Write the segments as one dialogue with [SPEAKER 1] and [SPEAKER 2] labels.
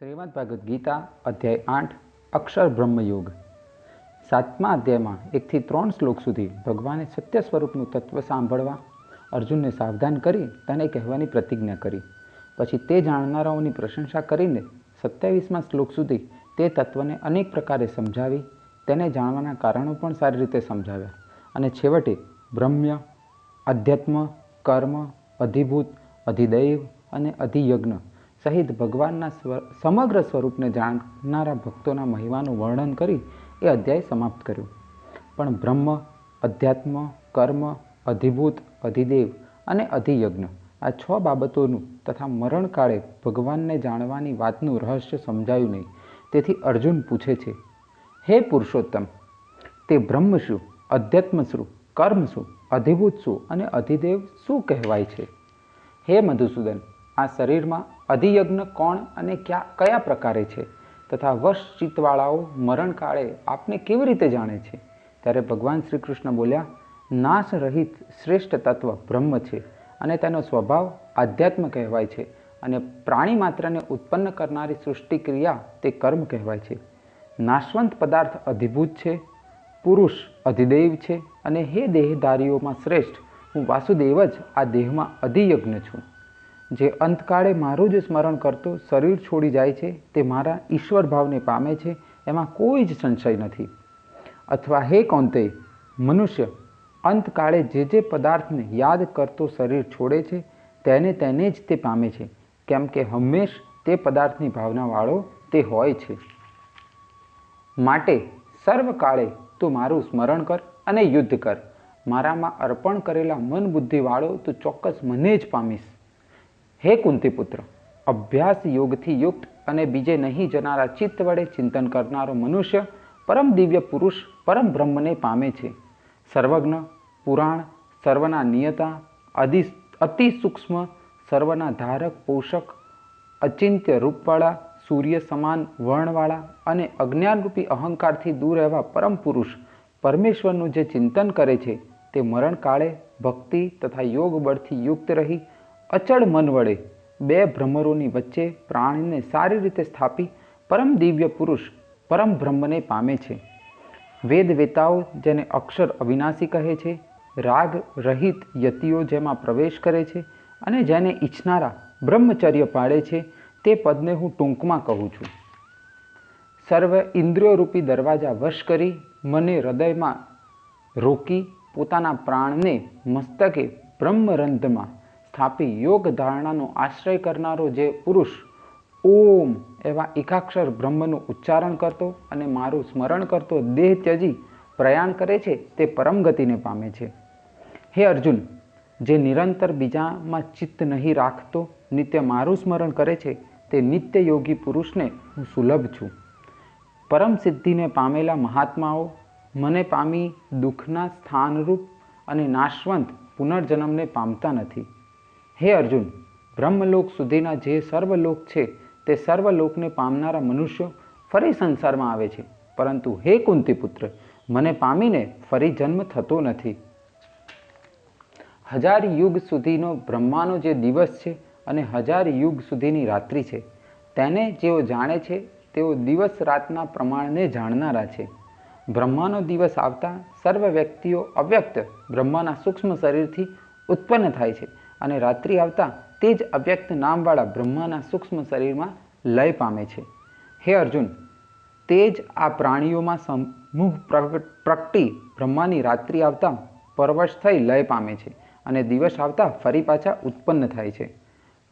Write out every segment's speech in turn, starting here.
[SPEAKER 1] શ્રીમદ ભગવદ્ ગીતા, અધ્યાય આઠ, અક્ષર બ્રહ્મયોગ. સાતમા અધ્યાયમાં એકથી ત્રણ શ્લોક સુધી ભગવાને સત્ય સ્વરૂપનું તત્વ સાંભળવા અર્જુનને સાવધાન કરી તેને કહેવાની પ્રતિજ્ઞા કરી. પછી તે જાણનારાઓની પ્રશંસા કરીને સત્યાવીસમાં શ્લોક સુધી તે તત્વને અનેક પ્રકારે સમજાવી તેને જાણવાના કારણો પણ સારી રીતે સમજાવ્યા. અને છેવટે બ્રહ્મ્ય, અધ્યાત્મ, કર્મ, અધિભૂત, અધિદૈવ અને અધિયજ્ઞ સહિત ભગવાનના સમગ્ર સ્વરૂપને જાણનારા ભક્તોના મહિમાનું વર્ણન કરી એ અધ્યાય સમાપ્ત કર્યો. પણ બ્રહ્મ, અધ્યાત્મ, કર્મ, અધિભૂત, અધિદેવ અને અધિયજ્ઞ આ છ બાબતોનું તથા મરણકાળે ભગવાનને જાણવાની વાતનું રહસ્ય સમજાયું નહીં. તેથી અર્જુન પૂછે છે, હે પુરુષોત્તમ, તે બ્રહ્મ શું અધ્યાત્મ શું કર્મ શું અધિભૂત શું અને અધિદેવ શું કહેવાય છે? હે મધુસૂદન, આ શરીરમાં અધિયજ્ઞ કોણ અને ક્યાં, કયા પ્રકારે છે? તથા વર્ષ ચિત્તવાળાઓ મરણકાળે આપને કેવી રીતે જાણે છે? ત્યારે ભગવાન શ્રી કૃષ્ણ બોલ્યા, નાશ રહિત શ્રેષ્ઠ તત્વ બ્રહ્મ છે અને તેનો સ્વભાવ આધ્યાત્મ કહેવાય છે અને પ્રાણી માત્રને ઉત્પન્ન કરનારી સૃષ્ટિ ક્રિયા તે કર્મ કહેવાય છે. નાશવંત પદાર્થ અધિભૂત છે, પુરુષ અધિદેવ છે અને હે દેહધારીઓમાં શ્રેષ્ઠ, હું વાસુદેવ જ આ દેહમાં અધિયજ્ઞ છું. જે અંતકાળે મારું જ સ્મરણ કરતો શરીર છોડી જાય છે, તે મારા ઈશ્વર ભાવને પામે છે, એમાં કોઈ જ સંશય નથી. અથવા હે કોંતે, મનુષ્ય, અંતકાળે જે જે પદાર્થને યાદ કરતો શરીર છોડે છે, તેને તેને જ તે પામે છે, કેમ કે હંમેશ તે પદાર્થની ભાવનાવાળો તે હોય છે. માટે સર્વકાળે તું મારું સ્મરણ કર અને યુદ્ધ કર. મારામાં અર્પણ કરેલા મન બુદ્ધિવાળો તું ચોક્કસ મને જ પામીશ. હે કુંતીપુત્ર, અભ્યાસ યોગથી યુક્ત અને બીજે નહીં જનારા ચિત્ત વડે ચિંતન કરનારો મનુષ્ય પરમ દિવ્ય પુરુષ, પરમ બ્રહ્મને પામે છે. સર્વજ્ઞ, પુરાણ, સર્વના નિયતા, અધિ, અતિ સૂક્ષ્મ, સર્વના ધારક, પોષક, અચિંત્ય રૂપવાળા, સૂર્ય સમાન, વર્ણવાળા અને અજ્ઞાનરૂપી અહંકારથી દૂર રહેવા પરમ પુરુષ પરમેશ્વરનું જે ચિંતન કરે છે તે મરણકાળે ભક્તિ તથા યોગ બળથી યુક્ત રહી અચળ મન વડે બે ભ્રમરોની વચ્ચે પ્રાણીને સારી રીતે સ્થાપી પરમ દિવ્ય પુરુષ પરમ બ્રહ્મને પામે છે. વેદ વેતાઓ જેને અક્ષર અવિનાશી કહે છે, રાગ રહિત યતિઓ જેમાં પ્રવેશ કરે છે અને જેને ઈચ્છનારા બ્રહ્મચર્ય પાડે છે તે પદને હું ટૂંકમાં કહું છું. સર્વ ઇન્દ્રિયરૂપી દરવાજા વશ કરી મને હૃદયમાં રોકી પોતાના પ્રાણને મસ્તકે બ્રહ્મરંધમાં સ્થાપી યોગ ધારણાનો આશ્રય કરનારો જે પુરુષ ઓમ એવા એકાક્ષર બ્રહ્મનું ઉચ્ચારણ કરતો અને મારું સ્મરણ કરતો દેહ ત્યજી પ્રયાણ કરે છે તે પરમ ગતિને પામે છે. હે અર્જુન, જે નિરંતર બીજામાં ચિત્ત નહીં રાખતો, નિત્ય મારું સ્મરણ કરે છે, તે નિત્ય યોગી પુરુષને હું સુલભ છું. પરમ સિદ્ધિને પામેલા મહાત્માઓ, મને પામી દુઃખના સ્થાનરૂપ અને નાશવંત પુનર્જન્મને પામતા નથી. હે અર્જુન, બ્રહ્મલોક સુધીના જે સર્વલોક છે, તે સર્વલોકને પામનારા મનુષ્યો ફરી સંસારમાં આવે છે. પરંતુ હે કુંતીપુત્ર, મને પામીને ફરી જન્મ થતો નથી. હજાર યુગ સુધીનો બ્રહ્માનો જે દિવસ છે અને હજાર યુગ સુધીની રાત્રિ છે, તેને જેઓ જાણે છે, તેઓ દિવસ રાતના પ્રમાણને જાણનારા છે. બ્રહ્માનો દિવસ આવતા સર્વ વ્યક્તિઓ અવ્યક્ત બ્રહ્માના સૂક્ષ્મ શરીરથી ઉત્પન્ન થાય છે. અને રાત્રિ આવતા તે જ અવ્યક્ત નામવાળા બ્રહ્માના સૂક્ષ્મ શરીરમાં લય પામે છે. હે અર્જુન, તે જ આ પ્રાણીઓમાં સમૂહ પ્રગટી બ્રહ્માની રાત્રિ આવતા પરવશ થઈ લય પામે છે અને દિવસ આવતા ફરી પાછા ઉત્પન્ન થાય છે.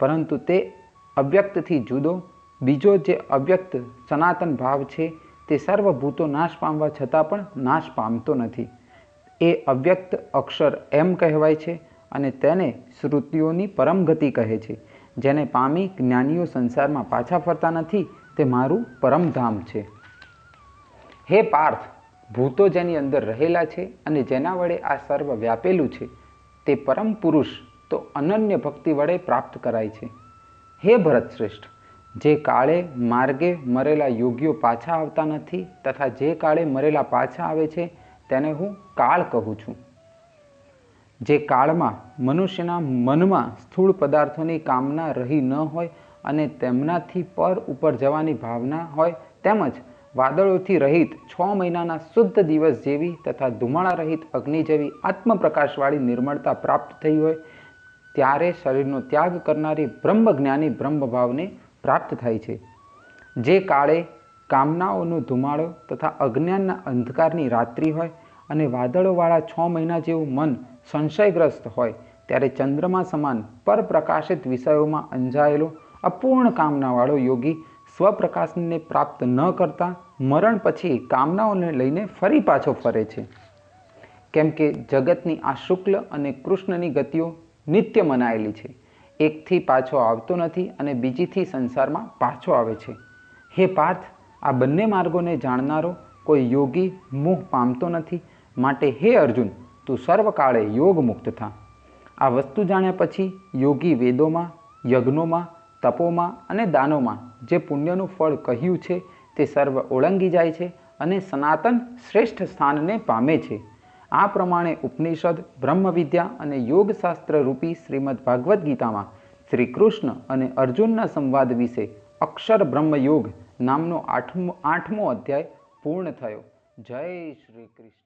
[SPEAKER 1] પરંતુ તે અવ્યક્તથી જુદો, બીજો જે અવ્યક્ત સનાતન ભાવ છે તે સર્વભૂતો નાશ પામવા છતાં પણ નાશ પામતો નથી. એ અવ્યક્ત અક્ષર એમ કહેવાય છે અને તેને શ્રુતિઓની પરમ ગતિ કહે છે. જેને પામી જ્ઞાનીઓ સંસારમાં પાછા ફરતા નથી, તે મારું પરમધામ છે. હે પાર્થ, ભૂતો જેની અંદર રહેલા છે અને જેના વડે આ સર્વ વ્યાપેલું છે, તે પરમ પુરુષ તો અનન્ય ભક્તિ વડે પ્રાપ્ત કરાય છે. હે ભરત શ્રેષ્ઠ, જે કાળે માર્ગે મરેલા યોગીઓ પાછા આવતા નથી તથા જે કાળે મરેલા પાછા આવે છે, તેને હું કાળ કહું છું. જે કાળમાં મનુષ્યના મનમાં સ્થૂળ પદાર્થોની કામના રહી ન હોય અને તેમનાથી પર ઉપર જવાની ભાવના હોય, તેમજ વાદળોથી રહિત છ મહિનાના શુદ્ધ દિવસ જેવી તથા ધુમાડા રહિત અગ્નિ જેવી આત્મપ્રકાશવાળી નિર્મળતા પ્રાપ્ત થઈ હોય, ત્યારે શરીરનો ત્યાગ કરનારી બ્રહ્મજ્ઞાની બ્રહ્મભાવને પ્રાપ્ત થાય છે. જે કાળે કામનાઓનો ધુમાડો તથા અજ્ઞાનના અંધકારની રાત્રિ હોય અને વાદળોવાળા છ મહિના જેવું મન સંશયગ્રસ્ત હોય ત્યારે ચંદ્રમા સમાન પરપ્રકાશિત વિષયોમાં અંજાયેલો અપૂર્ણ કામનાવાળો યોગી સ્વપ્રકાશને પ્રાપ્ત ન કરતા મરણ પછી કામનાઓને લઈને ફરી પાછો ફરે છે. કેમ કે જગતની આ શુક્લ અને કૃષ્ણની ગતિઓ નિત્ય મનાયેલી છે. એકથી પાછો આવતો નથી અને બીજીથી સંસારમાં પાછો આવે છે. હે પાર્થ, આ બંને માર્ગોને જાણનારો કોઈ યોગી મોહ પામતો નથી માટે હે અર્જુન, તું સર્વકાળે યોગ મુક્ત થા. આ વસ્તુ જાણ્યા પછી યોગી વેદોમાં, યજ્ઞોમાં, તપોમાં અને દાનોમાં જે પુણ્યનું ફળ કહ્યું છે તે સર્વ ઓળંગી જાય છે અને સનાતન શ્રેષ્ઠ સ્થાનને પામે છે. આ પ્રમાણે ઉપનિષદ, બ્રહ્મવિદ્યા અને યોગશાસ્ત્ર રૂપી શ્રીમદ ભાગવદ્ ગીતામાં શ્રી કૃષ્ણ અને અર્જુનના સંવાદ વિશે અક્ષર બ્રહ્મયોગ નામનો આઠમો આઠમો અધ્યાય પૂર્ણ થયો. જય શ્રી કૃષ્ણ.